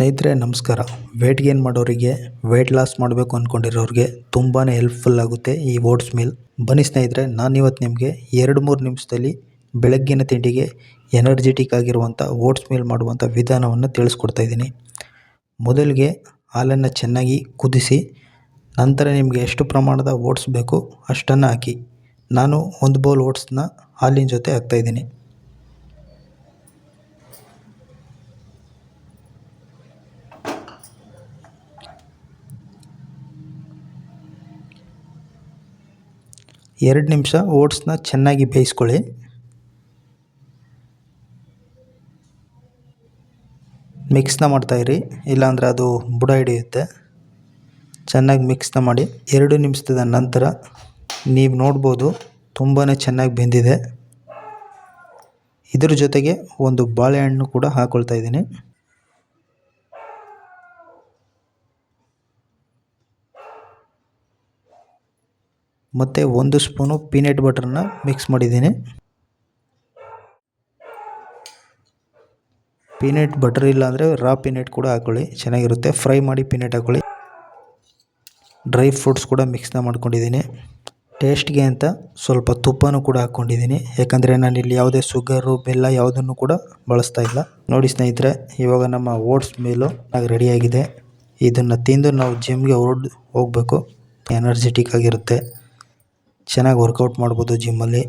ಸ್ನೇಹಿತರೆ, ನಮಸ್ಕಾರ. Weight gain ಮಾಡೋರಿಗೆ ವೆಯ್ಟ್ ಲಾಸ್ ಮಾಡಬೇಕು ಅಂದ್ಕೊಂಡಿರೋರಿಗೆ ತುಂಬಾ ಹೆಲ್ಪ್ಫುಲ್ ಆಗುತ್ತೆ ಈ ಓಟ್ಸ್ ಮೀಲ್ ಬನ್ನಿ ಸ್ನೇಹಿತರೆ ನಾನು ಇವತ್ತು ನಿಮಗೆ ಎರಡು ಮೂರು ನಿಮಿಷದಲ್ಲಿ ಬೆಳಗ್ಗಿನ ತಿಂಡಿಗೆ ಎನರ್ಜೆಟಿಕ್ ಆಗಿರುವಂಥ ಓಟ್ಸ್ ಮೀಲ್ ಮಾಡುವಂಥ ವಿಧಾನವನ್ನು ತಿಳಿಸ್ಕೊಡ್ತಾ ಇದ್ದೀನಿ. ಮೊದಲಿಗೆ ಹಾಲನ್ನು ಚೆನ್ನಾಗಿ ಕುದಿಸಿ, ನಂತರ ನಿಮಗೆ ಎಷ್ಟು ಪ್ರಮಾಣದ ಓಟ್ಸ್ ಬೇಕು ಅಷ್ಟನ್ನು ಹಾಕಿ. ನಾನು ಒಂದು ಬೌಲ್ ಓಟ್ಸನ್ನ ಹಾಲಿನ ಜೊತೆ ಹಾಕ್ತಾಯಿದ್ದೀನಿ ಎರಡು ನಿಮಿಷ ಓಟ್ಸ್ನ ಚೆನ್ನಾಗಿ ಬೇಯಿಸ್ಕೊಳ್ಳಿ. ಮಿಕ್ಸ್ನ ಮಾಡ್ತಾಯಿರಿ ಇಲ್ಲಾಂದರೆ ಅದು ಬುಡ ಹಿಡಿಯುತ್ತೆ. ಚೆನ್ನಾಗಿ ಮಿಕ್ಸ್ನ ಮಾಡಿ, ಎರಡು ನಿಮಿಷದ ನಂತರ ನೀವು ನೋಡ್ಬೋದು ತುಂಬಾ ಚೆನ್ನಾಗಿ ಬೆಂದಿದೆ. ಇದ್ರ ಜೊತೆಗೆ ಒಂದು ಬಾಳೆಹಣ್ಣು ಕೂಡ ಹಾಕ್ಕೊಳ್ತಾ ಇದ್ದೀನಿ. ಮತ್ತು ಒಂದು ಸ್ಪೂನು ಪೀನಟ್ ಬಟರ್ನ ಮಿಕ್ಸ್ ಮಾಡಿದ್ದೀನಿ. ಪೀನಟ್ ಬಟರ್ ಇಲ್ಲ ಅಂದರೆ ರಾ ಪೀನಟ್ ಕೂಡ ಹಾಕ್ಕೊಳ್ಳಿ ಚೆನ್ನಾಗಿರುತ್ತೆ. ಫ್ರೈ ಮಾಡಿ ಪೀನಟ್ ಹಾಕ್ಕೊಳ್ಳಿ ಡ್ರೈ ಫ್ರೂಟ್ಸ್ ಕೂಡ ಮಿಕ್ಸ್ನ ಮಾಡ್ಕೊಂಡಿದ್ದೀನಿ. ಟೇಸ್ಟ್ಗೆ ಅಂತ ಸ್ವಲ್ಪ ತುಪ್ಪನೂ ಕೂಡ ಹಾಕ್ಕೊಂಡಿದ್ದೀನಿ ಯಾಕಂದರೆ ನಾನು ಇಲ್ಲಿ ಯಾವುದೇ ಸುಗರು ಬೆಲ್ಲ ಯಾವುದನ್ನು ಕೂಡ ಬಳಸ್ತಾ ಇಲ್ಲ. ನೋಡಿ ಸ್ನೇಹಿತರೆ, ಇವಾಗ ನಮ್ಮ ಓಟ್ಸ್ ಮೇಲು ಆಗ ರೆಡಿಯಾಗಿದೆ ಇದನ್ನು ತಿಂದು ನಾವು ಜಿಮ್ಗೆ ಹೊರಡ್, ಹೋಗಬೇಕು. ಎನರ್ಜೆಟಿಕ್ ಆಗಿರುತ್ತೆ. ಚೆನ್ನಾಗಿ ವರ್ಕೌಟ್ ಮಾಡ್ಬೋದು ಜಿಮ್ಮಲ್ಲಿ